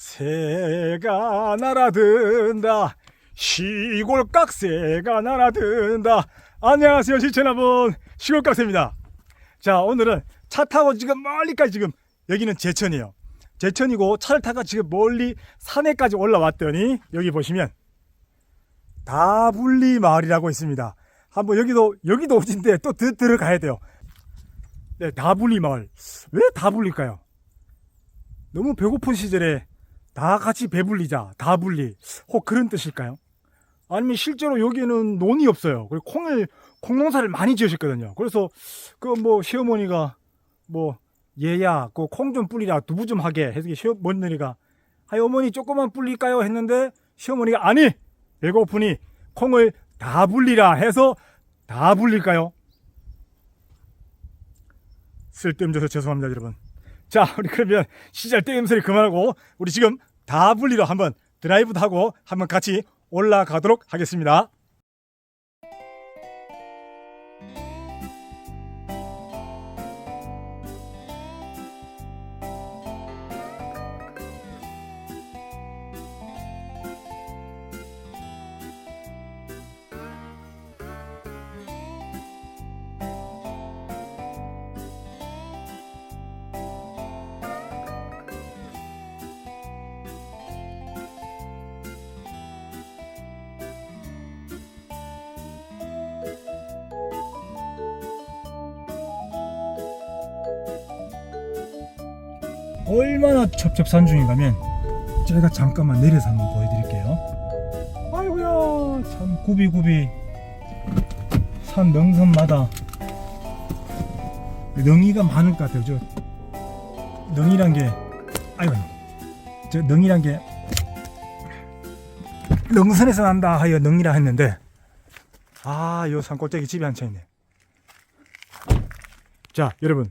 새가 날아든다. 시골깍 새가 날아든다. 안녕하세요 시청자분. 시골깍 새입니다. 자 오늘은 차 타고 지금 멀리까지 지금 여기는 제천이에요. 제천이고 차를 타고 지금 멀리 산에까지 올라왔더니 여기 보시면 다불리 마을이라고 있습니다. 한번 여기도 여기도 어딘데 또 들, 들어가야 돼요. 네 다불리 마을. 왜 다불릴까요? 너무 배고픈 시절에 다 같이 배불리자 다불리 혹 그런 뜻일까요? 아니면 실제로 여기는 논이 없어요. 그리고 콩을 콩농사를 많이 지으셨거든요. 그래서 그 뭐 시어머니가 뭐 얘야 그 콩좀 불리라 두부 좀 하게 해서 시어머니가 하이 어머니 조금만 불릴까요 했는데 시어머니가 아니 배고프니 콩을 다 불리라 해서 다 불릴까요? 쓸데없어서 죄송합니다 여러분. 자, 우리 그러면 시절 땡임 소리 그만하고 우리 지금 다 분리로 한번 드라이브도 하고 한번 같이 올라가도록 하겠습니다. 얼마나 첩첩산중인가면 제가 잠깐만 내려서 한번 보여드릴게요. 아이고야 참 구비구비 산 능선마다 능이가 많을 것 같아요. 저 능이란 게 아이고 저 능이란 게 능선에서 난다 하여 능이라 했는데 아요 산골짜기 집이 한 채 있네. 자 여러분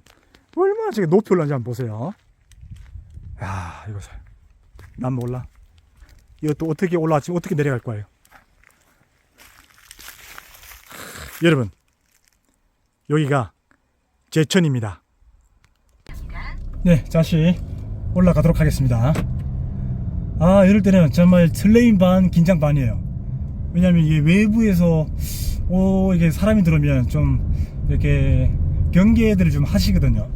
얼마나 저게 높이 올라는지 한번 보세요. 야 이거 사- 난 몰라. 이것도 어떻게 올라왔지 어떻게 내려갈 거예요? 여러분 여기가 제천입니다. 네 다시 올라가도록 하겠습니다. 아 이럴 때는 정말 설레임 반 긴장 반이에요. 왜냐면 이게 외부에서 오 이게 사람이 들어오면 좀 이렇게 경계들을 좀 하시거든요.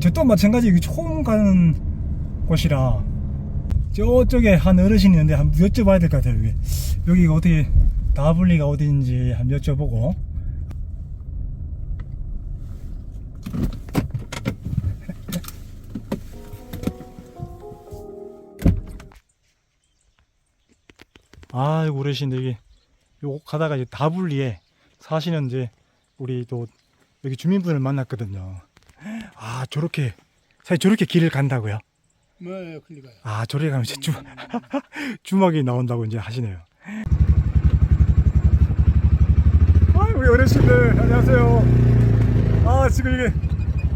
저 또 마찬가지 처음 가는 곳이라 저쪽에 한 어르신이 있는데 한번 여쭤봐야 될 것 같아요 여기. 여기가 어떻게 다블리가 어딘지 한번 여쭤보고 아이고 어르신들 여기 요 가다가 이제 다블리에 사시는 이제 우리 또 여기 주민분을 만났거든요 아 저렇게 사실 저렇게 길을 간다고요? 뭐 클리가요. 아 저래 가면 이제 주, 주먹이 나온다고 이제 하시네요. 아 우리 어르신들 안녕하세요. 아 지금 이게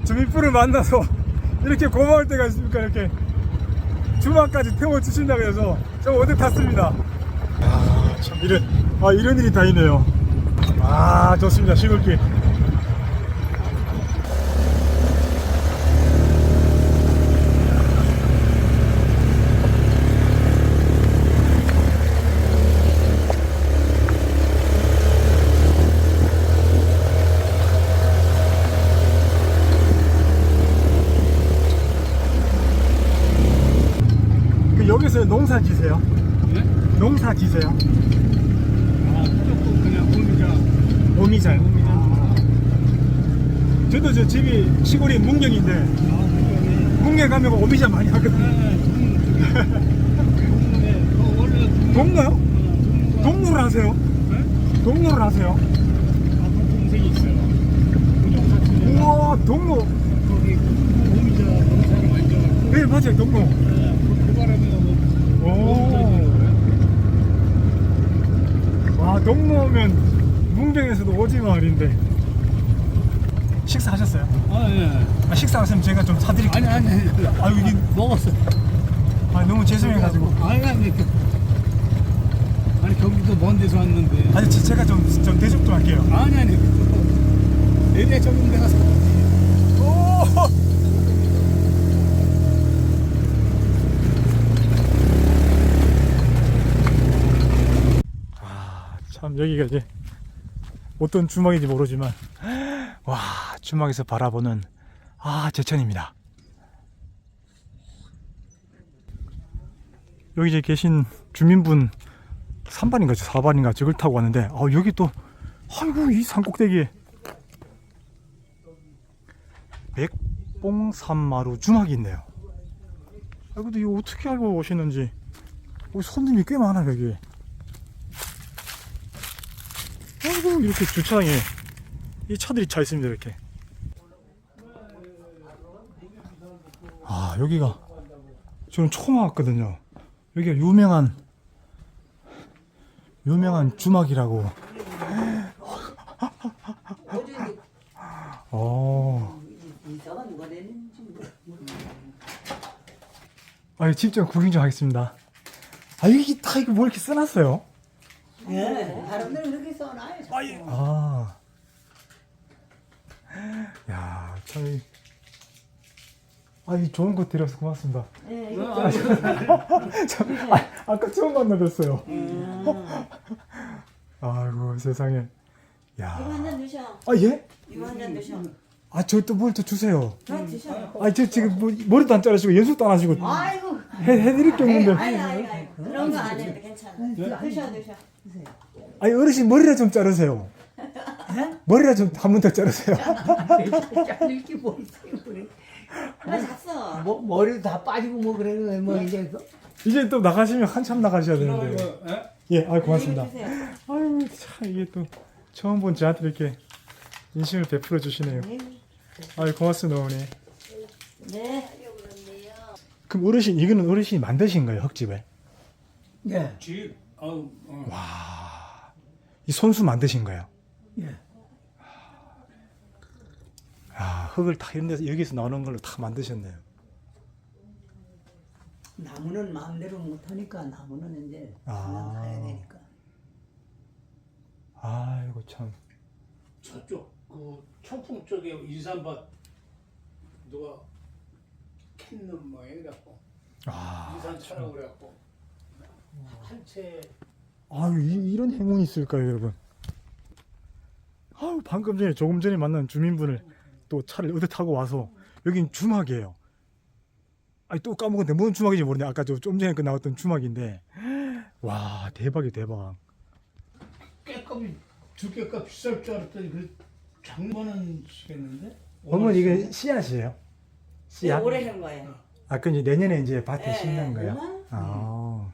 주민분을 만나서 이렇게 고마울 때가 있습니까 이렇게 주막까지 태워 주신다고 해서 저 어제 탔습니다. 아 참 이런 아 이런 일이 다 있네요. 아 좋습니다 시골길. 그 여기서 농사 지세요? 네? 농사 지세요? 아, 무조건 그냥 오미자. 오미자요. 오미자. 저도 저 집이 시골이 문경인데. 문경 가면 오미자 많이 하거든요. 동네. 동로를 하세요? 네? 동로를 하세요? 동생이 있어요. 우와 동로. 거기 오미자 농사를 만들어갖고. 네 맞아요. 네, 그, 그 바람에 뭐. 오. 와 동로면 문경에서도 오징어 알인데 식사하셨어요? 아, 예. 아, 식사하시면 제가 좀 사드릴게요. 아니, 아니, 아니. 아 이게 먹었어. 아, 너무 죄송해가지고. 아니, 아니. 아니, 그, 경기도 먼 데서 왔는데. 아니 제- 제가 좀, 좀 대접 좀 할게요. 아니, 아니. 내내 저는 내가 사. 오! 참 여기가 이제 어떤 주막인지 모르지만 와 주막에서 바라보는 아 제천입니다. 여기 이제 계신 주민분 3반인가 4반인가 저걸 타고 왔는데 아 여기 또 아이고 이 산꼭대기에 백봉산마루 주막이 있네요. 아 근데 이거 어떻게 알고 오시는지 여기 손님이 꽤 많아 여기. 아 이렇게 주차장에 이 차들이 차 있습니다 이렇게. 아 여기가 저는 처음 왔거든요. 여기가 유명한 유명한 주막이라고. 어. 아, 직접 구경 좀 하겠습니다. 아, 여기 다 이거 뭐 이렇게 써놨어요? 예. 그렇게 써놔요. 아이, 아. 야, 참. 이- 아, 이 좋은 거 드려서 고맙습니다. 예, 이거 참, 아, 아까 처음 만나 뵀어요. 음. 아이고, 세상에. 이거 야. 한잔 드셔. 아, 예? 이거 한잔 드셔. 아, 저 또 뭘 또 주세요. 저 드셔. 아, 저 지금 뭐, 머리도 안 자르시고, 연습도 안 하시고, 아이고. 해, 해드릴 게 없는데. 아이 아이 아이. 그런 거 안 해도 괜찮아. 드셔 드셔. 아니, 어르신 머리라 좀 자르세요. 머리라 좀한 번 더 자르세요. 잘릴 게뭐 있어요, 그래. 아 잤어. 뭐, 머리도 다 빠지고 뭐 그래, 뭐 이제. 그- 이제 또 나가시면 한참 나가셔야 되는데. 예, 아 고맙습니다. 이거 드세요. 아유, 참 이게 또 처음 본 저한테 이렇게 인심을 베풀어 주시네요. 아유, 고맙습니다, 어머니. 네. 그럼 어르신 이거는 어르신이 만드신 거예요, 흙집을? 예, 집, 아우, 어. 이 손수 만드신 거예요? 예. 아, 흙을 다 이런 데서 여기서 나오는 걸로 다 만드셨네요. 나무는 마음대로 못 하니까 나무는 이제 아. 가야 되니까. 아이고 참. 저쪽 그 청풍 쪽에 인삼밭 누가 캔는 모양 그래갖고 아, 인삼 차라고 그래갖고 한 채 아유 이, 이런 행운이 있을까요, 여러분? 아유 방금 전에 조금 전에 만난 주민분을 또 차를 어디 타고 와서 여긴 주막이에요. 아니 또 까먹었는데 뭔 주막인지 모르네. 아까 저 좀 전에 그 나왔던 주막인데 와 대박이 대박. 깨값이 두께값 비쌀 줄 알았더니 그 장만은 시겠는데? 어머니 이게 씨앗이에요? 네, 씨앗? 오래 한 거예요. 아그 이제 내년에 이제 밭에 예, 심는 거예요? 오만? 아.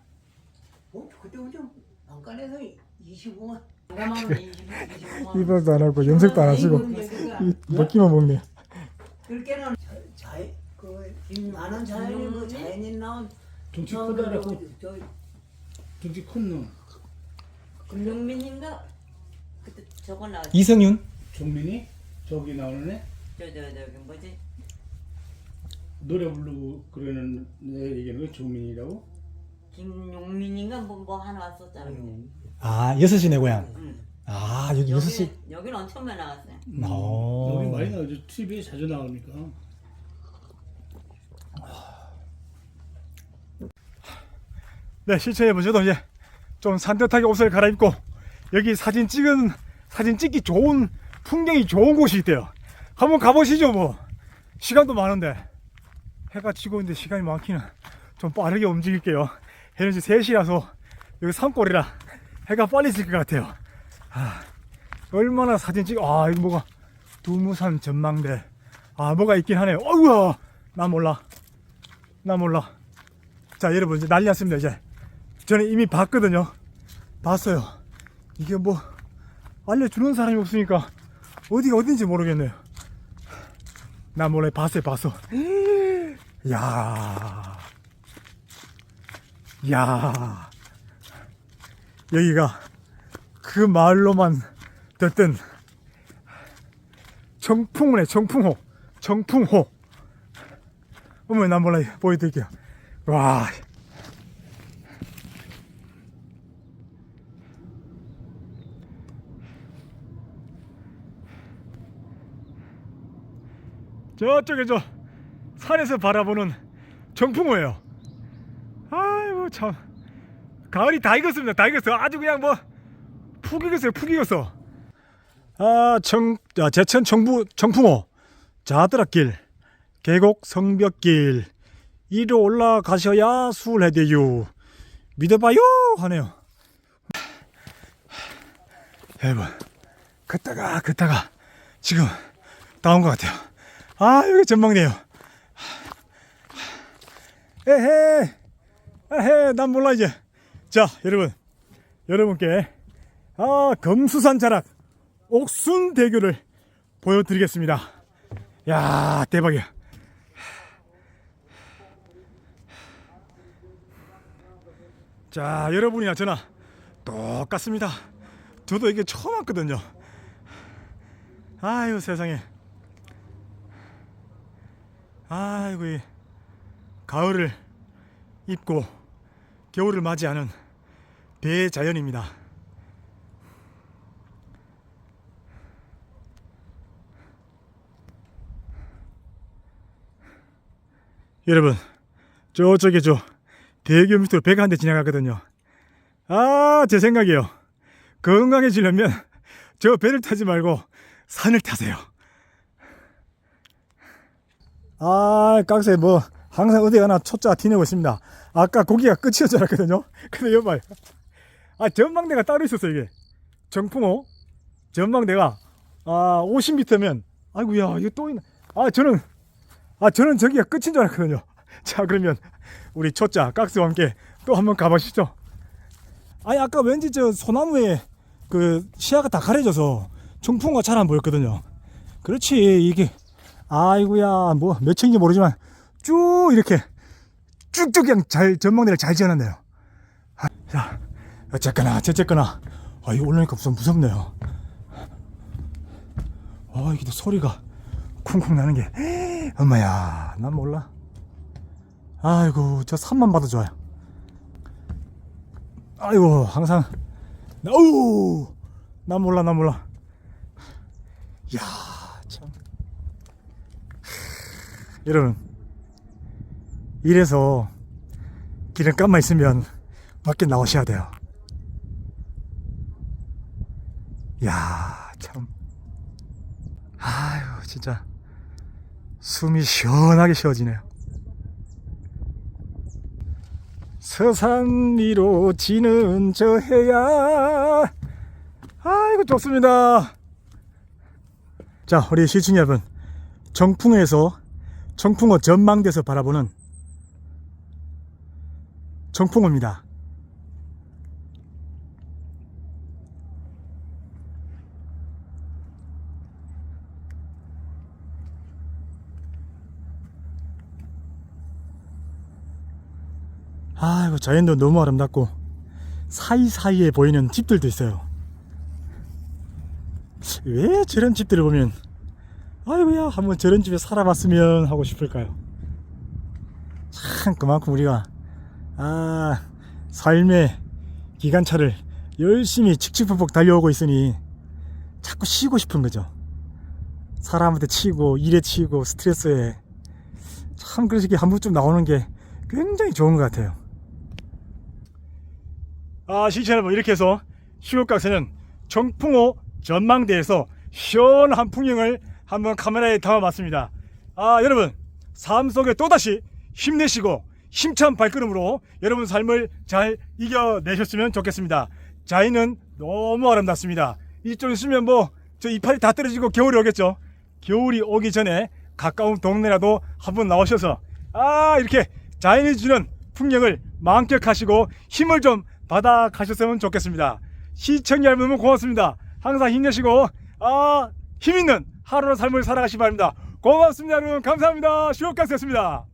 어, 그때 오 죠. 방간에서 25만. 가만 25만 원. 이발도 안 하고 염색도 안 하시고 이 먹기만 먹네. 그렇게는 자연, 그, 많은 자연이 그 자연인 나온. 등치 저, 크다라고 그, 저, 등치 큰 놈. 금용민인가? 그때 저거 나왔. 이성윤? 종민이 저기 나오는 애 저저 저기 뭐지? 노래 부르고 그러는 애 얘기하는 거 종민이라고? 김용민인가 뭐, 뭐 하나 왔었잖아. 음. 아 여섯 시내 고향. 응. 아 여기 여섯 시. 여기는 여기는 엄청 많이 나왔어요. 어. 여기 많이 나오죠. TV에 자주 나오니까. 네, 실천해본 저도 이제 좀 산뜻하게 옷을 갈아입고 여기 사진 찍은 사진 찍기 좋은 풍경이 좋은 곳이 있대요. 한번 가보시죠 뭐. 시간도 많은데 해가 지고 있는데 시간이 많기는 좀 빠르게 움직일게요. 해는 이제 3시라서 여기 산골이라 해가 빨리 질 것 같아요. 아, 얼마나 사진 찍, 아, 이거 뭐가 두무산 전망대. 아, 뭐가 있긴 하네요. 어우야! 나 몰라. 나 몰라. 자, 여러분, 이제 난리 났습니다, 이제. 저는 이미 봤거든요. 봤어요. 이게 뭐, 알려주는 사람이 없으니까, 어디가 어딘지 모르겠네요. 나 몰래 봤어요, 봤어. 야 야 여기가 그 말로만 듣던 청풍호네, 청풍호. 청풍호. 어머, 나 몰라, 보여드릴게요. 와. 저쪽에 저 산에서 바라보는 정풍호예요. 아이고 참 가을이 다 익었습니다. 다 익었어. 아주 그냥 뭐 푹 익었어요 푹 익었어 아, 청, 아, 제천 청부, 청풍호, 자드락길, 계곡 성벽길, 이리 올라가셔야 수울해대유. 믿어봐요! 하네요. 여러분, 걷다가, 걷다가, 지금, 다 온 것 같아요. 아, 여기 전망네요. 에헤, 에헤, 난 몰라, 이제. 자, 여러분, 여러분께, 아, 금수산 자락, 옥순 대교를 보여드리겠습니다. 야 대박이야. 자 여러분이나 저나 똑같습니다. 저도 이게 처음 왔거든요. 아유 세상에. 아이고 이 가을을 입고 겨울을 맞이하는 대자연입니다. 여러분 저쪽에 저 대교 밑으로 배가 한 대 지나가거든요. 아 제 생각이에요. 건강해지려면 저 배를 타지 말고 산을 타세요. 아 깍새 뭐 항상 어디 가나 초짜 티내고 있습니다. 아까 고기가 끝이었 줄 알았거든요. 근데 여봐요 아 전망대가 따로 있었어 이게. 정풍호. 전망대가 아 50m면. 아이고야 이거 또 있나 아 저는 아 저는 저기가 끝인 줄 알았거든요. 자 그러면 우리 초짜 깍스와 함께 또 한번 가보시죠. 아니 아까 왠지 저 소나무에 그 시야가 다 가려져서 청풍과 잘안 보였거든요. 그렇지 이게. 아이고야 뭐 몇 층인지 모르지만 쭉 이렇게 쭉쭉 그냥 잘 전망대를 잘 지어놨네요. 아, 자 어쨌거나 저쨌거나. 아 이거 올라니까 무슨 무섭네요. 아 이게 또 소리가 쿵쿵 나는 게. 엄마야 난 몰라. 아이고 저 산만 봐도 좋아요. 아이고 항상. 어우! 난 몰라 난 몰라. 야 참. 여러분 이래서 기름값만 있으면 밖에 나오셔야 돼요 야 참 아유 진짜 숨이 시원하게 쉬어지네요. 서산 위로 지는 저 해야 아이고 좋습니다. 자 우리 시청자 여러분 정풍에서 정풍호 전망대에서 바라보는 정풍호입니다. 아이고 자연도 너무 아름답고 사이사이에 보이는 집들도 있어요. 왜 저런 집들을 보면 아이고야 한번 저런 집에 살아봤으면 하고 싶을까요? 참 그만큼 우리가 아 삶의 기관차를 열심히 칙칙폭폭 달려오고 있으니 자꾸 쉬고 싶은 거죠. 사람한테 치고 일에 치고 스트레스에 참 그래서 이렇게 한 번쯤 나오는 게 굉장히 좋은 것 같아요. 아, 시청자 여러분 이렇게 해서 시골각새는 정풍호 전망대에서 시원한 풍경을 한번 카메라에 담아봤습니다. 아, 여러분 삶 속에 또다시 힘내시고 힘찬 발걸음으로 여러분 삶을 잘 이겨내셨으면 좋겠습니다. 자연은 너무 아름답습니다. 이쪽 있으면 뭐 저 이파리 다 떨어지고 겨울이 오겠죠. 겨울이 오기 전에 가까운 동네라도 한번 나오셔서 아 이렇게 자연이 주는 풍경을 만끽하시고 힘을 좀 받아 가셨으면 좋겠습니다. 시청자 여러분 고맙습니다. 항상 힘내시고 아 힘있는 하루의 삶을 살아가시 기 바랍니다. 고맙습니다 여러분 감사합니다. 시호가스였습니다.